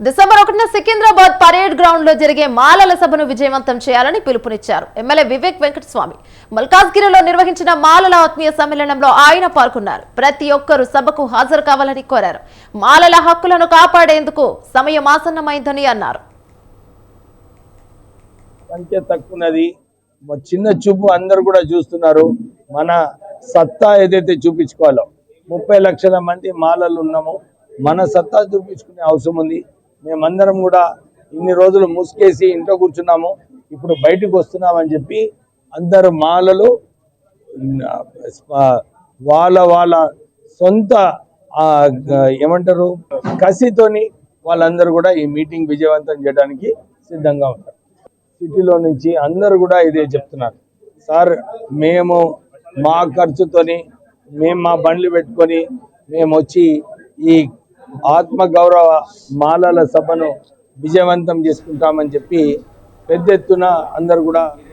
December ఒకటిన Secunderabad parade గ్రౌండ్లో జరిగే మాలల సభను విజయవంతం చేయాలని పిలుపునిచ్చారు. ఎమ్మెల్యే వివేక్ వెంకటస్వామి మల్కాజ్గిరిలో నిర్వహించిన మాలల ఆత్మీయ సమ్మేళనంలో ఆయన పాల్గొన్నారు. ప్రతి ఒక్కరూ సభకు హాజరు కావాలని కోరారు. మాలల హక్కులను కాపాడేందుకు సమయం ఆసన్నమైందని అన్నారు. సంఖ్య తక్కువన్నది. చిన్న చూపు అందరు కూడా చూస్తున్నారు. మన సత్తా ఏదైతే చూపించుకోవాలో ముప్పై లక్షల మంది మాలలు ఉన్నాము మన సత్తా చూపించుకునే అవసరం ఉంది. మేమందరం కూడా ఇన్ని రోజులు ముసుకేసి ఇంట్లో కూర్చున్నాము. ఇప్పుడు బయటకు వస్తున్నామని చెప్పి అందరు మాలలు వాళ్ళ వాళ్ళ సొంత ఏమంటారు కసితోని వాళ్ళందరూ కూడా ఈ మీటింగ్ విజయవంతం చేయడానికి సిద్ధంగా ఉంటారు సిటీలో నుంచి అందరూ కూడా ఇదే చెప్తున్నారు. సార్ మేము మా ఖర్చుతోని మేము మా బండ్లు పెట్టుకొని మేము వచ్చి ఈ ఆత్మగౌరవ మాలల సభను విజయవంతం చేసుకుంటామని చెప్పి పెద్ద ఎత్తున అందరు కూడా